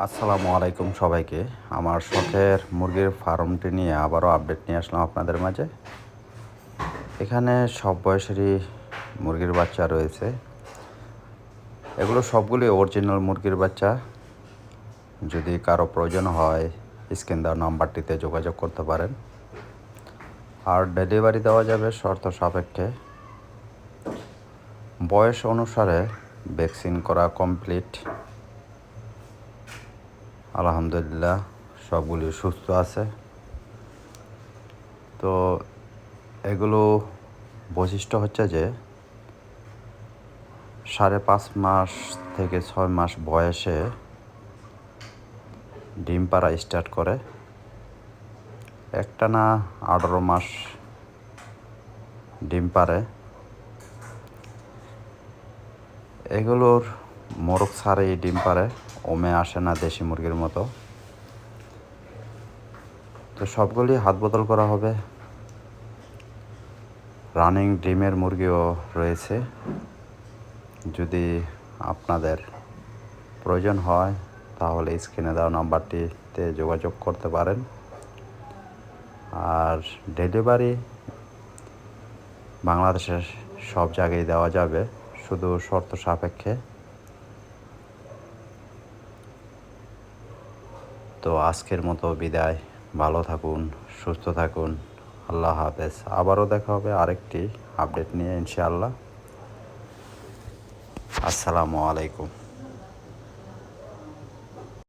আসসালামু আলাইকুম সবাইকে। আমার শখের মুরগির ফার্মটি নিয়ে আবারও আপডেট নিয়ে আসলাম আপনাদের মাঝে। এখানে সব বয়সেরই মুরগির বাচ্চা রয়েছে। এগুলো সবগুলি অরিজিনাল মুরগির বাচ্চা। যদি কারও প্রয়োজন হয় স্ক্রিন দেওয়া নাম্বারটিতে যোগাযোগ করতে পারেন। আর ডেলিভারি দেওয়া যাবে শর্ত সাপেক্ষে। বয়স অনুসারে ভ্যাকসিন করা কমপ্লিট আলহামদুলিল্লাহ, সবগুলি সুস্থ আছে। তো এগুলো বৈশিষ্ট্য হচ্ছে যে, সাড়ে পাঁচ মাস থেকে ছয় মাস বয়সে ডিম পাড়া স্টার্ট করে। একটা না আঠারো মাস ডিম পারে এগুলোর মোরগ ছাড়েই ডিম পারে ওমে আসে না দেশি মুরগির মতো। তো সবগুলি হাত বদল করা হবে। রানিং ডিমের মুরগিও রয়েছে। যদি আপনাদের প্রয়োজন হয়, তাহলে স্ক্রিনে দেওয়া নাম্বারটিতে যোগাযোগ করতে পারেন। আর ডেলিভারি বাংলাদেশের সব জায়গায় দেওয়া যাবে, শুধু শর্ত সাপেক্ষে। তো আজকের মতো বিদায়। ভালো থাকুন, সুস্থ থাকুন। আল্লাহ হাফেজ। আবারও দেখা হবে আরেকটি আপডেট নিয়ে, ইনশাআল্লাহ। আসসালামু আলাইকুম।